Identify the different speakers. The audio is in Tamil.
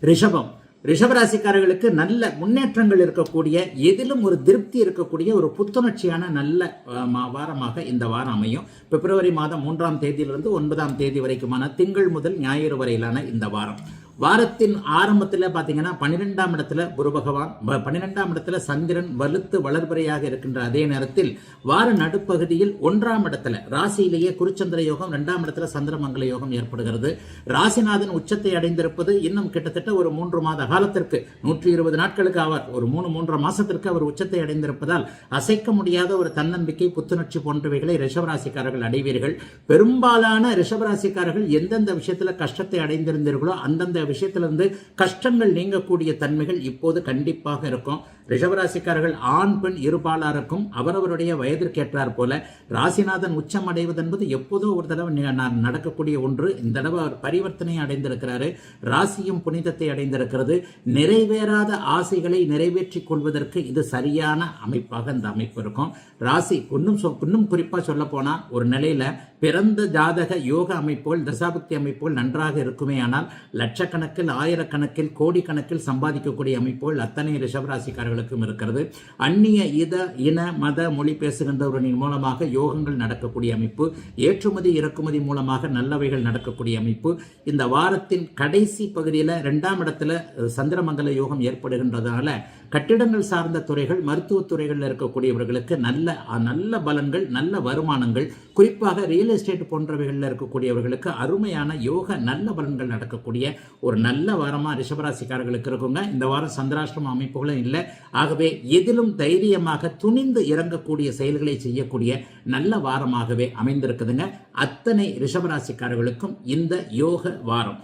Speaker 1: ரிஷபம். ரிஷபராசிக்காரர்களுக்கு நல்ல முன்னேற்றங்கள் இருக்கக்கூடிய எதிலும் ஒரு திருப்தி இருக்கக்கூடிய ஒரு புத்துணர்ச்சியான நல்ல மா- வாரமாக இந்த வாரம் அமையும். பிப்ரவரி மாதம் மூன்றாம் தேதியிலிருந்து ஒன்பதாம் தேதி வரைக்குமான திங்கள் முதல் ஞாயிறு வரையிலான இந்த வாரம். வாரத்தின் ஆரம்பத்தில் பார்த்தீங்கன்னா பன்னிரெண்டாம் இடத்துல குரு பகவான் பன்னிரெண்டாம் இடத்துல சந்திரன் வலுத்து வளர்பறையாக இருக்கின்ற அதே நேரத்தில் வார நடுப்பகுதியில் ஒன்றாம் இடத்துல ராசியிலேயே குருச்சந்திர யோகம் ரெண்டாம் இடத்துல சந்திரமங்கல யோகம் ஏற்படுகிறது. ராசிநாதன் உச்சத்தை அடைந்திருப்பது இன்னும் கிட்டத்தட்ட ஒரு மூன்று மாத காலத்திற்கு நூற்றி இருபது நாட்களுக்கு அவர் ஒரு மூணு மூன்றரை மாசத்திற்கு அவர் உச்சத்தை அடைந்திருப்பதால் அசைக்க முடியாத ஒரு தன்னம்பிக்கை புத்துணர்ச்சி போன்றவைகளை ரிஷபராசிக்காரர்கள் அடைவீர்கள். பெரும்பாலான ரிஷபராசிக்காரர்கள் எந்தெந்த விஷயத்தில் கஷ்டத்தை அடைந்திருந்தீர்களோ அந்தந்த விஷயத்திலிருந்து கஷ்டங்கள் நீங்கக்கூடிய தன்மைகள் இப்போது கண்டிப்பாக இருக்கும். ரிஷபராசிக்காரர்கள் ஆண் பெண் இருபாலாருக்கும் அவரவருடைய வயதிற்கேற்றார் போல ராசிநாதன் உச்சம் அடைவது என்பது எப்போதோ ஒரு தடவை நி- நடக்கக்கூடிய ஒன்று. இந்த தடவை அவர் பரிவர்த்தனை அடைந்திருக்கிறாரு. ராசியும் புனிதத்தை அடைந்திருக்கிறது. நிறைவேறாத ஆசைகளை நிறைவேற்றிக் கொள்வதற்கு இது சரியான அமைப்பாக இந்த அமைப்பு இருக்கும். ராசி இன்னும் இன்னும் குறிப்பாக சொல்ல போனால் ஒரு நிலையில் பிறந்த ஜாதக யோக அமைப்புகள் தசாபக்தி அமைப்புகள் நன்றாக இருக்குமே ஆனால் லட்சக்கணக்கில் ஆயிரக்கணக்கில் கோடிக்கணக்கில் சம்பாதிக்கக்கூடிய அமைப்புகள் அத்தனை ரிஷபராசிக்காரர்களுக்கும் இருக்கிறது. அந்நிய இத இன மத மொழி பேசுகின்றவர்களின் மூலமாக யோகங்கள் நடக்கக்கூடிய அமைப்பு ஏற்றுமதி இறக்குமதி மூலமாக நல்லவைகள் நடக்கக்கூடிய அமைப்பு. இந்த வாரத்தின் கடைசி பகுதியில் ரெண்டாம் இடத்துல சந்திரமங்கல யோகம் ஏற்படுகின்றதால கட்டிடங்கள் சார்ந்த துறைகள் மருத்துவத்துறைகளில் இருக்கக்கூடியவர்களுக்கு நல்ல நல்ல பலன்கள் நல்ல வருமானங்கள் குறிப்பாக ரியல் எஸ்டேட் போன்றவைகளில் இருக்கக்கூடியவர்களுக்கு அருமையான யோக நல்ல பலன்கள் நடக்கக்கூடிய ஒரு நல்ல வாரமாக ரிஷபராசிக்காரர்களுக்கு இருக்குங்க. இந்த வாரம் சந்திராஷ்டிரம அமைப்புகளும் இல்லை. ஆகவே எதிலும் தைரியமாக துணிந்து இறங்கக்கூடிய செயல்களை செய்யக்கூடிய நல்ல வாரமாகவே அமைந்திருக்குதுங்க. அத்தனை ரிஷபராசிக்காரர்களுக்கும் இந்த யோக வாரம்.